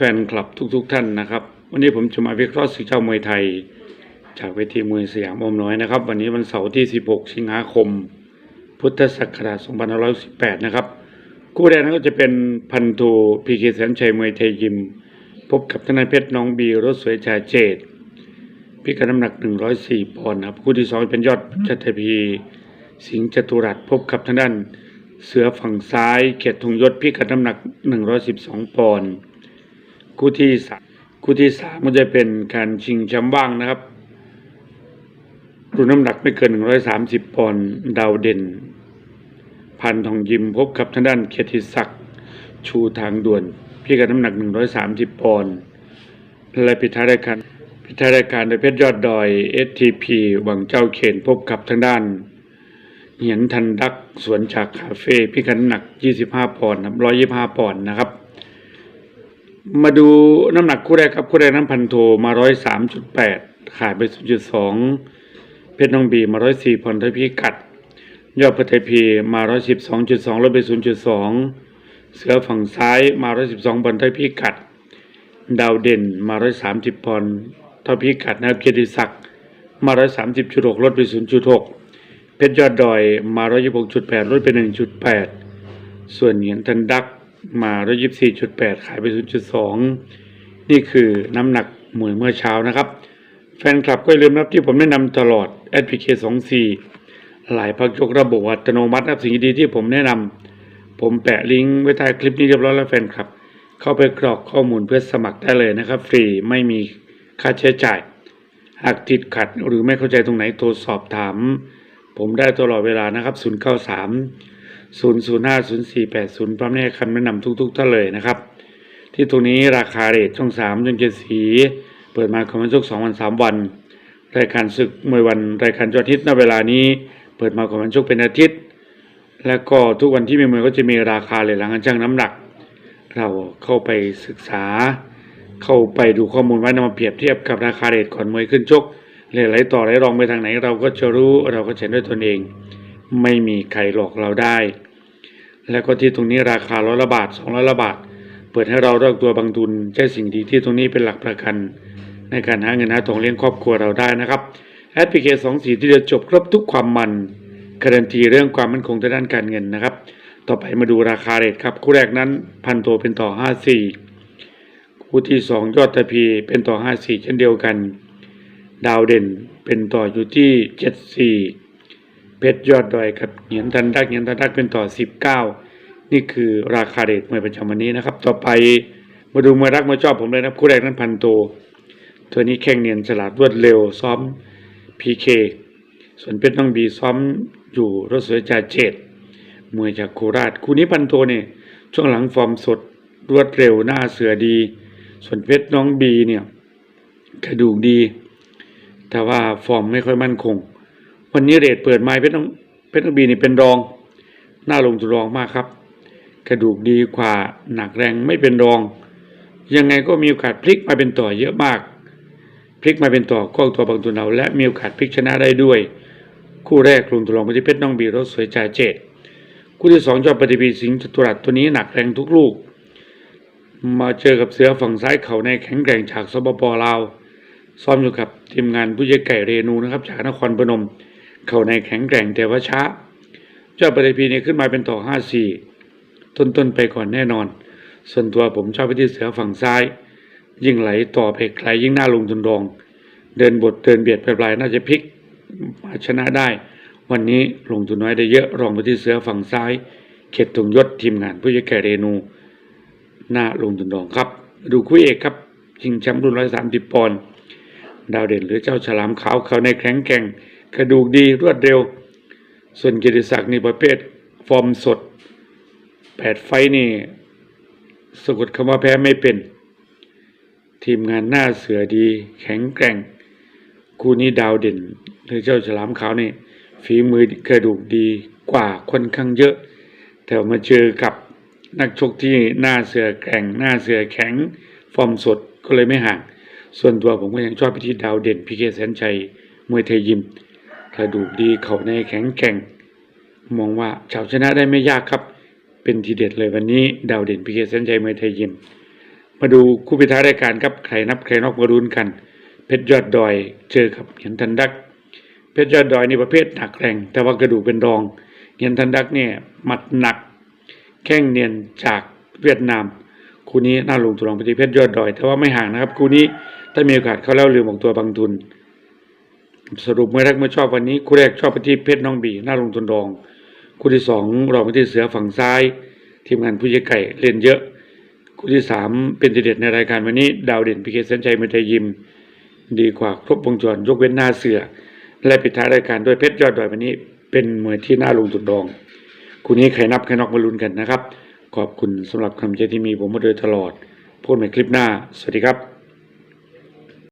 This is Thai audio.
แฟนคลับทุกๆทท่านนะครับ วันนี้ผมจะมาวิเคราะห์ศึกเจ้ามวยไทย จากเวทีมวยสยามอมน้อยนะครับ วันนี้วันเสาร์ที่ 16 สิงหาคม พุทธศักราช2518 นะครับ คู่แรกนั้นก็จะเป็นพันโทพีเคแสนชัยมวยไทยยิม พบกับธนายเพชรน้องบีรถสวยชาเจตพิกัดน้ำหนัก 104 ปอนด์ครับคู่ที่สองเป็นยอดจัตพีสิงห์จตุรัสพบกับทางด้านเสือฝั่งซ้ายเกียรติธงยศพิกัดน้ำหนัก 112 ปอนด์ คู่ที่สามคู่ที่สามก็จะเป็นการชิงแชมป์ว่างนะครับรุ่นน้ำหนักไม่เกิน 130 ปอนด์ดาวเด่น พันทองยิมพบกับทางด้านเกียรติศักดิ์ชูทางด่วนพิกัดน้ำหนัก 130 ปอนด์และปิท้ายรายการปิท้ายรายการโดยเพชรยอดดอย STP หวังเจ้าเขนพบกับทางด้านเหียนทันดักสวนจากคาเฟ่พิกัดน้ำหนัก 25 ปอนด์ครับ125 ปอนด์นะครับ มาดูน้ำหนักคู่แรกครับคู่แรกน้ำพันโทมาร้อยสามจุดแปดขายไปศูนย์จุดสองเพชรน้องบีมาร้อยสี่พรทัยพีกัด ยอดพทัยพีมาร้อยสิบสองจุดสองลดไปศูนย์จุดสองเสือฝั่งซ้ายมาร้อยสิบสองพรทัยพีกัด ดาวเด่นมาร้อยสามสิบพรทัยพีกัดนะครับเกียรติศักดิ์มาร้อยสามสิบจุดหกลดไปศูนย์จุดหกเพชรยอดดอยมาร้อยยี่สิบหกจุดแปดลดไปหนึ่งจุดแปดส่วนเหงียนทันดัก มา124.8ขายไป0.2นี่คือน้ำหนักหมวยเมื่อเช้านะครับ แฟนคลับก็อย่าลืมนะครับที่ผมแนะนำตลอด SPK 24หลายพักยกระบบอัตโนมัตินะครับสิ่งดีๆที่ผมแนะนำผมแปะลิงก์ไว้ใต้คลิปนี้เรียบร้อยแล้วแฟนคลับ เข้าไปกรอกข้อมูลเพื่อสมัครได้เลยนะครับ ฟรีไม่มีค่าใช้จ่าย หากติดขัดหรือไม่เข้าใจตรงไหนโทรสอบถาม ผมได้ตลอดเวลานะครับ 093 005 0480พร้อมแน่คำแนะนำทุกๆท่านเลยนะครับ ที่ตรงนี้ราคาเรทช่อง3จนเจ็ดสี เปิดมาคอมเมนต์ชก2วัน 3 วัน รายการศึกมวยวันรายการยอดฮิตย์ณเวลานี้ เปิดมาคอมเมนต์ชกเป็นอาทิตย์ แล้วก็ทุกวันที่มีมวยก็จะมีราคาเลยหลังการชั่งน้ำหนัก เราเข้าไปศึกษา เข้าไปดูข้อมูลไว้นำมาเปรียบเทียบกับราคาเรทก่อนมวยขึ้นชกหลายๆต่อหลายรองไปทางไหนเราก็จะรู้เราก็เห็นด้วยตนเอง ไม่มีใครหลอกเราได้ แล้วก็ที่ตรงนี้ราคาร้อยละบาทสองร้อยละบาท เปิดให้เราเลือกตัวบางทุนใช้สิ่งดีที่ตรงนี้เป็นหลักประกัน ในการหาเงินหาทองเลี้ยงครอบครัวเราได้นะครับแอปพลิเคชันสองสีที่จะจบครบทุกความมันการันตีเรื่องความมั่นคงทางด้านการเงินนะครับ ต่อไปมาดูราคาเรทครับ คู่แรกนั้นพันโตเป็นต่อห้าสี่คู่ที่สองยอดตะพีเป็นต่อห้าสี่เช่นเดียวกัน ดาวเด่นเป็นต่ออยู่ที่เจ็ดสี่ เพชรยอดดอยกับเหียนทันดักเหียนทันดักเป็นต่อสิบเก้านี่คือราคาเรทมวยประจำวันนี้นะครับ ต่อไปมาดูมวยรักมวยชอบผมเลยนะครูแรกนั้นพันโตตัวนี้แข่งเนียนฉลาดรวดเร็วซ้อมพีเคส่วนเพชรน้องบีซ้อมอยู่รถเสวยจ่าเจ็ดมวยจากโคราชคู่นี้พันโทเนี่ยช่วงหลังฟอร์มสดรวดเร็วหน้าเสือดี ส่วนเพชรน้องบีเนี่ยกระดูกดี แต่ว่าฟอร์มไม่ค่อยมั่นคง วันนี้เรทเปิดไม้เพชรน้องเพชรน้องบีนี่เป็นรองน้าลงทุนรองมากครับ กระดูกดีกว่าหนักแรงไม่เป็นรอง ยังไงก็มีโอกาสพลิกมาเป็นต่อเยอะมาก พลิกมาเป็นต่อก็ตัวบางตัวเราและมีโอกาสพลิกชนะได้ด้วย คู่แรกลงทุนรองไปที่เพชรน้องบีรถสวยจ่าเจ็ดคู่ที่สองจอมปฏิบีสิงห์จตุรัสตัวนี้หนักแรงทุกลูก มาเจอกับเสือฝั่งซ้ายเขาในแข็งแกร่งจากสปปลาวซ้อมอยู่กับทีมงานผู้ใหญ่ไก่เรนูนะครับจากนครพนม เขาในแข็งแกร่งแต่ว่าช้า เจ้าปฏิพีนี่ขึ้นมาเป็นต่อห้าสี่ต้นๆไปก่อนแน่นอน ส่วนตัวผมชอบไปที่เสือฝั่งซ้าย ยิ่งไหลต่อไปไกลยิ่งน่าลงทุนรอง เดินบทเดินเบียดไปปลายน่าจะพลิกชนะได้ วันนี้ลงทุนน้อยได้เยอะรองไปที่เสือฝั่งซ้าย เขตตรงยศทีมงานผู้จัดการเรนูหน้าลงทุนรองครับ ดูคู่เอกครับชิงแชมป์รุ่นร้อยสามสิบปอนด์ดาวเด่นหรือเจ้าฉลามขาวเขาในแข็งแกร่ง กระดูกดีรวดเร็ว ส่วนกิติศักดิ์นี่ประเภทฟอร์มสดแปดไฟนี่สะกดคำว่าแพ้ไม่เป็น ทีมงานหน้าเสือดี แข็งแกร่ง คู่นี้ดาวเด่นหรือเจ้าฉลามขาวนี่ฝีมือกระดูกดีกว่าค่อนข้างเยอะ แต่มาเจอกับนักชกที่หน้าเสือแกร่งหน้าเสือแข็ง ฟอร์มสดก็เลยไม่ห่าง ส่วนตัวผมก็ยังชอบไปที่ดาวเด่นพีเคแสนชัยมวยไทยยิม กระดูกดีเข่าในแข็งแกร่ง มองว่าชาวชนะได้ไม่ยากครับ เป็นทีเด็ดเลยวันนี้ ดาวเด่นพีเคแสนชัยมวยไทยยิม มาดูคู่พิธายรายการครับใครนับใครนอกมารุนกัน เพชรยอดดอยเจอกับเหียนทันดัก เพชรยอดดอยในประเภทหนักแรง แต่ว่ากระดูกเป็นรองเหียนทันดักเนี่ยหมัดหนัก แข้งเนียนจากเวียดนามคู่นี้น่าลงทุนลองไปที่เพชรยอดดอย แต่ว่าไม่ห่างนะครับคู่นี้ถ้ามีโอกาสเขาเล่าลืมออกตัวบางทุน สรุปเมื่อแรกเมื่อชอบวันนี้คู่แรกชอบไปที่เพชรน้องบีหน่าลงทุนรอง คู่ที่สองรองไปที่เสือฝั่งซ้าย ทีมงานผู้ใหญ่ไก่เล่นเยอะ คู่ที่สามเป็นทีเด็ดในรายการวันนี้ ดาวเด่นพีเคเซนชัยเมทยยิม ดีกว่าครบวงจรยกเว้นหน้าเสือ และปิดท้ายรายการด้วยเพชรยอดดอยวันนี้ เป็นมวยที่น่าลงทุนรอง คู่นี้ใครนับใครนอกมาลุ้นกันนะครับ ขอบคุณสำหรับคำเจที่มีผมมาโดยตลอดพูดใหม่คลิปหน้า สวัสดีครับ